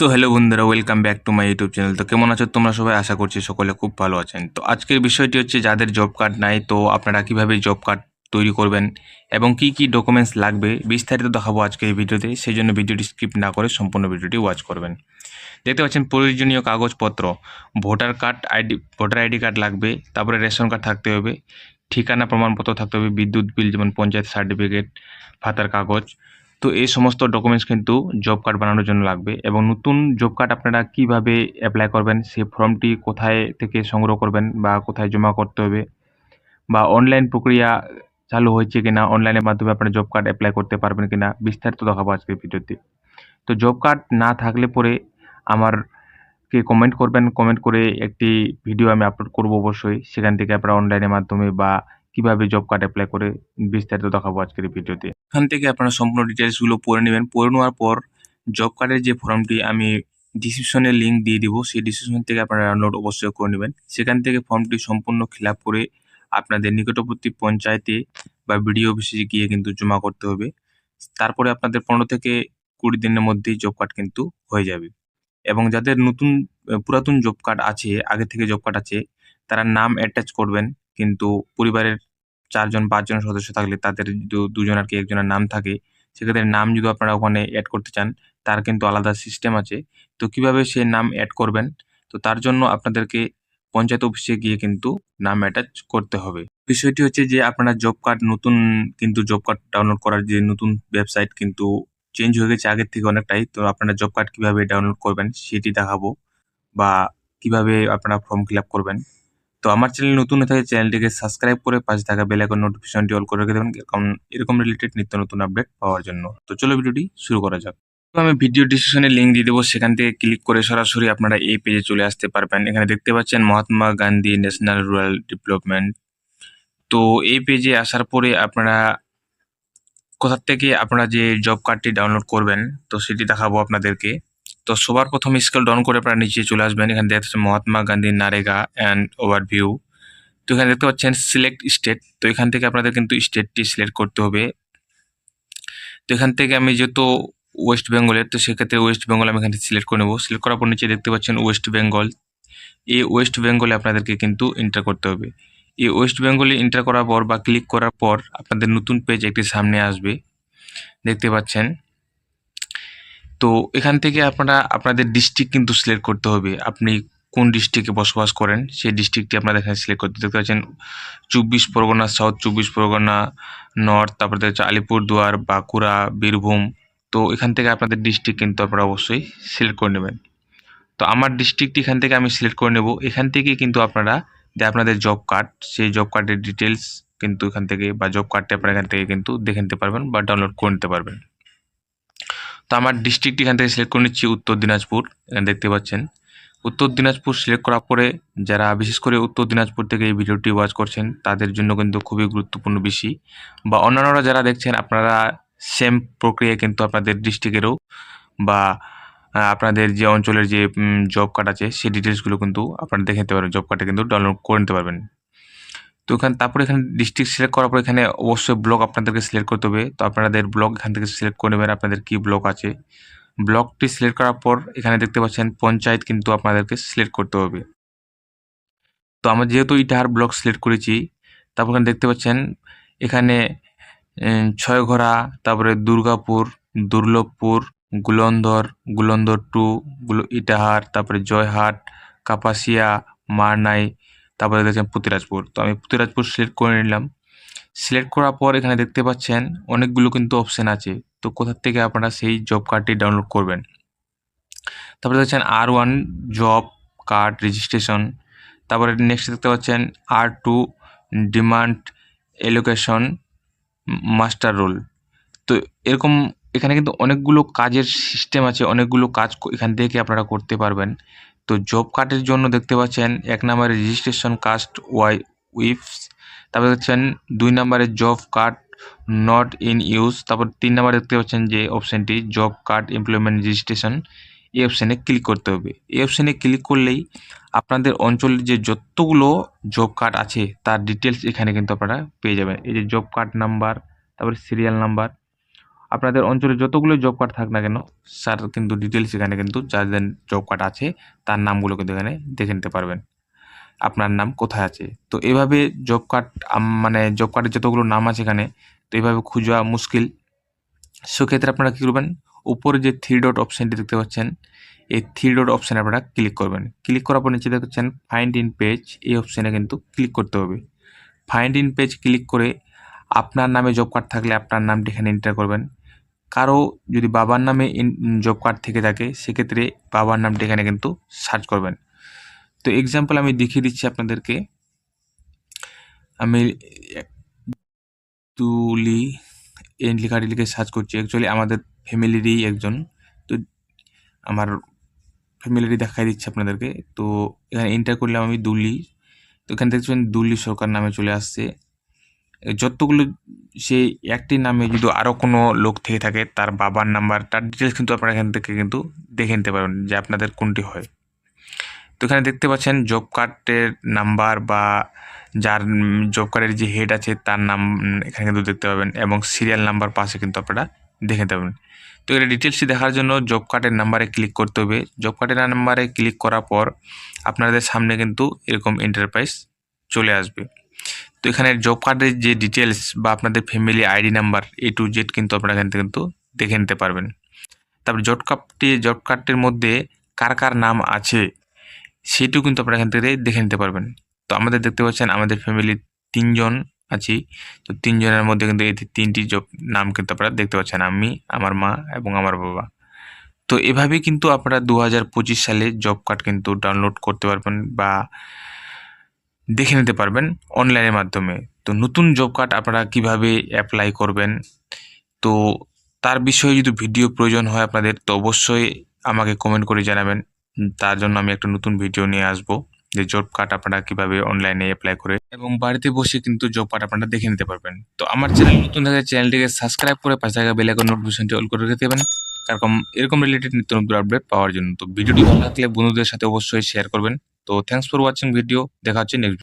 So hello বন্ধুরা welcome back to my YouTube channel তো কেমন আছো তোমরা সবাই? আশা করছি সকলে খুব ভালো আছেন। তো আজকের বিষয়টি হচ্ছে যাদের জব কার্ড নাই, তো আপনারা কীভাবে জব কার্ড তৈরি করবেন এবং কি কি ডকুমেন্টস লাগবে বিস্তারিত দেখাবো আজকে এই ভিডিওতে। সেই জন্য ভিডিওটি স্কিপ না করে সম্পূর্ণ ভিডিওটি ওয়াচ করবেন। দেখতে পাচ্ছেন, প্রয়োজনীয় কাগজপত্র voter card ID voter ID card লাগবে, তারপরে রেশন কার্ড থাকতে হবে, ঠিকানা, প্রমাণপত্র থাকতে হবে, বিদ্যুৎ বিল যেমন পঞ্চায়েত সার্টিফিকেট ভাতার কাগজ তো এই সমস্ত ডকুমেন্টস কিন্তু জব কার্ড বানানোর জন্য লাগবে এবং নতুন জব কার্ড আপনারা কীভাবে অ্যাপ্লাই করবেন, সেই ফর্মটি কোথায় থেকে সংগ্রহ করবেন বা কোথায় জমা করতে হবে বা অনলাইন প্রক্রিয়া চালু হয়েছে কিনা অনলাইনের মাধ্যমে আপনারা জব কার্ড অ্যাপ্লাই করতে পারবেন কিনা বিস্তারিত দেখাবো আজকের ভিডিওতে তো জব কার্ড না থাকলে পরে আমার কে কমেন্ট করবেন কমেন্ট করে একটি ভিডিও আমি আপলোড করব অবশ্যই। সেখান থেকে আপনারা অনলাইনের মাধ্যমে বা কীভাবে জব কার্ড অ্যাপ্লাই করে, বিস্তারিত দেখাবো আজকের ভিডিওতে এখান থেকে আপনারা সম্পূর্ণ ডিটেলসগুলো পড়ে নেবেন। পড়ে নেওয়ার পর জব কার্ডের যে ফর্মটি আমি ডিসক্রিপশনে লিঙ্ক দিয়ে দিব, সেই ডিসক্রিপশন থেকে আপনারা ডাউনলোড অবশ্যই করে নেবেন। সেখান থেকে ফর্মটি সম্পূর্ণ ফিল করে আপনাদের নিকটবর্তী পঞ্চায়েতে বা বিডিও অফিসে গিয়ে কিন্তু জমা করতে হবে। তারপরে আপনাদের পনেরো থেকে কুড়ি দিনের মধ্যেই জব কার্ড কিন্তু হয়ে যাবে। এবং যাদের নতুন, পুরাতন জব কার্ড আছে, আগে থেকে জব কার্ড আছে, তারা নাম অ্যাটাচ করবেন, কিন্তু পরিবারের চারজন, পাঁচজন সদস্য থাকলে তাদের দুজন আর কি একজনের নাম থাকে। সেক্ষেত্রে নাম যদি আপনারা ওখানে অ্যাড করতে চান, তার কিন্তু আলাদা সিস্টেম আছে। তো কীভাবে সে নাম অ্যাড করবেন? তো তার জন্য আপনাদেরকে পঞ্চায়েত অফিসে গিয়ে কিন্তু নাম অ্যাটাচ করতে হবে। বিষয়টি হচ্ছে যে আপনারা জব কার্ড নতুন কিন্তু জব কার্ড ডাউনলোড করার যে নতুন ওয়েবসাইট কিন্তু চেঞ্জ হয়ে গেছে আগের থেকে অনেকটাই। তো আপনারা জব কার্ড কীভাবে ডাউনলোড করবেন সেটি দেখাবো বা কীভাবে আপনারা ফর্ম ফিল আপ করবেন। তো আমার চ্যানেল নতুন হয়ে থাকে চ্যানেলটিকে সাবস্ক্রাইব করে পাশে থাকা বেল আইকন নোটিফিকেশনটি অল করে রেখে দেবেন কারণ এরকম রিলেটেড নিত্য নতুন আপডেট পাওয়ার জন্য। তো চলো ভিডিওটি শুরু করা যাক। তো আমি ভিডিও ডিসক্রিপশনে লিঙ্ক দিয়ে দেবো, সেখান থেকে ক্লিক করে সরাসরি আপনারা এই পেজে চলে আসতে পারবেন। এখানে দেখতে পাচ্ছেন Mahatma Gandhi national rural development তো এই পেজে আসার পরে আপনারা কোথা থেকে আপনারা যে জব কার্ডটি ডাউনলোড করবেন, তো সেটি দেখাবো আপনাদেরকে। তো সবার প্রথম স্কেল ডাউন করে আপনারা নিচে চলে আসবেন। এখানে দেখতে পাচ্ছেন Mahatma Gandhi, NREGA and overview তো এখানে দেখতে পাচ্ছেন সিলেক্ট স্টেট তো এখান থেকে আপনাদের কিন্তু স্টেটটি সিলেক্ট করতে হবে। তো এখান থেকে আমি যেহেতু ওয়েস্ট বেঙ্গলের তো সেক্ষেত্রে ওয়েস্ট বেঙ্গল আমি এখান থেকে সিলেক্ট করে নেব। সিলেক্ট করার পর নিচে দেখতে পাচ্ছেন ওয়েস্ট বেঙ্গল এই ওয়েস্ট বেঙ্গলে আপনাদেরকে কিন্তু এন্টার করতে হবে। এই ওয়েস্ট বেঙ্গলে এন্টার করার পর বা ক্লিক করার পর আপনাদের নতুন পেজ একটি সামনে আসবে। দেখতে পাচ্ছেন। তো এখান থেকে আপনারা, আপনাদের ডিস্ট্রিক্ট কিন্তু সিলেক্ট করতে হবে। আপনি কোন ডিস্ট্রিক্টে বসবাস করেন, সেই ডিস্ট্রিক্টটি আপনাদের এখানে সিলেক্ট করতে দেখতে পাচ্ছেন চব্বিশ পরগনা সাউথ চব্বিশ পরগনা নর্থ তারপরে যাচ্ছে আলিপুরদুয়ার, বাঁকুড়া, বীরভূম। তো এখান থেকে আপনাদের ডিস্ট্রিক্ট কিন্তু আপনারা অবশ্যই সিলেক্ট করে নেবেন। তো আমার ডিস্ট্রিক্ট এখান থেকে আমি সিলেক্ট করে নেব। এখান থেকে কিন্তু আপনারা যে আপনাদের জব কার্ড সেই জব কার্ডের ডিটেলস কিন্তু এখান থেকে বা জব কার্ডটি আপনারা এখান থেকে কিন্তু দেখে নিতে পারবেন বা ডাউনলোড করে নিতে পারবেন। তো আমার ডিস্ট্রিক্ট এখান থেকে সিলেক্ট করে নিচ্ছি উত্তর দিনাজপুর, এখানে দেখতে পাচ্ছেন। উত্তর দিনাজপুর সিলেক্ট করার পরে যারা বিশেষ করে উত্তর দিনাজপুর থেকে এই ভিডিওটি ওয়াচ করছেন, তাদের জন্য কিন্তু খুবই গুরুত্বপূর্ণ বেশি বা অন্যান্যরা যারা দেখছেন, আপনারা সেম প্রক্রিয়া কিন্তু আপনাদের ডিস্ট্রিক্টেরও বা আপনাদের যে অঞ্চলের যে জব কার্ড আছে, সেই ডিটেলসগুলো কিন্তু আপনারা দেখে নিতে পারবেন। জব কার্ডটা কিন্তু ডাউনলোড করে নিতে পারবেন। তো এখানে, তারপরে এখানে ডিস্ট্রিক্ট সিলেক্ট করার পর এখানে অবশ্যই ব্লক আপনাদেরকে সিলেক্ট করতে হবে। তো আপনাদের ব্লক এখান থেকে সিলেক্ট করে নেবেন, আপনাদের কী ব্লক আছে। ব্লকটি সিলেক্ট করার পর এখানে দেখতে পাচ্ছেন পঞ্চায়েত কিন্তু আপনাদেরকে সিলেক্ট করতে হবে। তো আমরা যেহেতু ইটাহার ব্লক সিলেক্ট করেছি, তারপর এখানে দেখতে পাচ্ছেন এখানে ছয়ঘোড়া, তারপরে দুর্গাপুর, দুর্লভপুর, গুলন্দর গুলন্দর টু গুলো, ইটাহার, তারপরে জয়হাট, কাপাসিয়া, মারনাই তারপরে দেখছেন পুতিরাজপুর তো আমি পুতিরাজপুর সিলেক্ট করে নিলাম। সিলেক্ট করার পর এখানে দেখতে পাচ্ছেন অনেকগুলো কিন্তু অপশান আছে। তো কোথা থেকে আপনারা সেই জব কার্ডটি ডাউনলোড করবেন? তারপরে দেখছেন R one job card registration তারপরে নেক্সট দেখতে পাচ্ছেন R two demand allocation muster roll তো এরকম এখানে কিন্তু অনেকগুলো কাজের সিস্টেম আছে, অনেকগুলো কাজ এখান থেকে আপনারা করতে পারবেন। তো জব কার্ডের জন্য দেখতে পাচ্ছেন এক নম্বরে রেজিস্ট্রেশন কাস্ট ওয়াই উইফস তারপরে দেখছেন দুই নম্বরে job card not in use তারপর তিন নম্বরে দেখতে পাচ্ছেন যে অপশানটি জব কার্ড এমপ্লয়মেন্ট রেজিস্ট্রেশন এই অপশানে ক্লিক করতে হবে। এই অপশানে ক্লিক করলেই আপনাদের অঞ্চলের যে যতগুলো জব কার্ড আছে, তার ডিটেলস এখানে কিন্তু আপনারা পেয়ে যাবেন। এই যে জব কার্ড নাম্বার তারপরে সিরিয়াল নাম্বার আপনাদের অঞ্চলে যতগুলো জব কার্ড থাক না কেন, স্যার কিন্তু ডিটেলস এখানে কিন্তু যাদের জব কার্ড আছে, তার নামগুলো কিন্তু এখানে দেখে নিতে পারবেন। আপনার নাম কোথায় আছে? তো এভাবে জব কার্ড মানে জব কার্ডের যতগুলো নাম আছে এখানে, তো এভাবে খুঁজা মুশকিল। সেক্ষেত্রে আপনারা কী করবেন? উপরে যে থ্রি ডট অপশানটি দেখতে পাচ্ছেন, এই থ্রি ডট অপশানে আপনারা ক্লিক করবেন। ক্লিক করার পর নিচে দেখছেন ফাইন্ড ইন পেজ এই অপশানে কিন্তু ক্লিক করতে হবে। ফাইন্ড ইন পেজ ক্লিক করে আপনার নামে জব কার্ড থাকলে আপনার নামটি এখানে এন্টার করবেন। কারও যদি বাবার নামে জব কার্ড থেকে থাকে, সেক্ষেত্রে বাবার নামটি এখানে কিন্তু সার্চ করবেন। তো এক্সাম্পল আমি দেখিয়ে দিচ্ছি আপনাদেরকে। আমি তুলি এই লেখাটি লিখে সার্চ করছি। অ্যাকচুয়ালি আমাদের ফ্যামিলিরই একজন। তো আমার ফ্যামিলিটি দেখাই দিচ্ছে আপনাদেরকে। তো এখানে এন্টার করলাম আমি দুলি। তো এখানে দেখছেন দুলি সরকার নামে চলে আসছে। যতগুলো সেই একটি নামে যদি আরও কোনো লোক থেকে থাকে, তার বাবার নাম্বার, তার ডিটেলস কিন্তু আপনারা এখান থেকে কিন্তু দেখে নিতে পারবেন যে আপনাদের কোনটি হয়। তো এখানে দেখতে পাচ্ছেন জব কার্ডের নাম্বার বা যার জব কার্ডের যে হেড আছে, তার নাম এখানে কিন্তু দেখতে পাবেন এবং সিরিয়াল নাম্বার পাশে কিন্তু আপনারা দেখে নিতে পারবেন। তো এটা ডিটেলসটি দেখার জন্য জব কার্ডের নাম্বারে ক্লিক করতে হবে। জব কার্ডের নাম্বারে ক্লিক করার পর আপনাদের সামনে কিন্তু এরকম এন্টারপ্রাইজ চলে আসবে। তো এখানে জব কার্ডের যে ডিটেলস বা আপনাদের family ID number A to Z কিন্তু আপনারা এখান থেকে কিন্তু দেখে নিতে পারবেন। তারপর জব কার্ডটি জব কার্ডটির মধ্যে কার কার নাম আছে সেটিও কিন্তু আপনারা এখান থেকে দেখে নিতে পারবেন। তো আমাদের দেখতে পাচ্ছেন আমাদের ফ্যামিলির তিনজন আছি। তো তিনজনের মধ্যে কিন্তু এই তিনটি জব নাম কিন্তু আপনারা দেখতে পাচ্ছেন। আমি, আমার মা এবং আমার বাবা। তো এভাবেই কিন্তু আপনারা দু হাজার পঁচিশ সালে জব কার্ড কিন্তু ডাউনলোড করতে পারবেন বা দেখে নিতে পারবেন অনলাইনের মাধ্যমে। তো নতুন জব কার্ড আপনারা কীভাবে অ্যাপ্লাই করবেন? তো তার বিষয়ে যদি ভিডিও প্রয়োজন হয় আপনাদের, তো অবশ্যই আমাকে কমেন্ট করে জানাবেন। তার জন্য আমি একটা নতুন ভিডিও নিয়ে আসব, যে জব কার্ড আপনারা কীভাবে অনলাইনে অ্যাপ্লাই করে এবং বাড়িতে বসে কিন্তু জব কার্ড আপনারা দেখে নিতে পারবেন। তো আমার চ্যানেল নতুন থাকে চ্যানেলটিকে সাবস্ক্রাইব করে পাশে থাকা বেল আইকন নোটিফিকেশনটি অল করে রেখে দেবেন। কারণ এরকম রিলেটেড নিত্য নতুন আপডেট পাওয়ার জন্য। তো ভিডিওটি ভালো লাগলে বন্ধুদের সাথে অবশ্যই শেয়ার করবেন। তো থ্যাংকস ফর ওয়াচিং ভিডিও দেখা হচ্ছে নেক্সট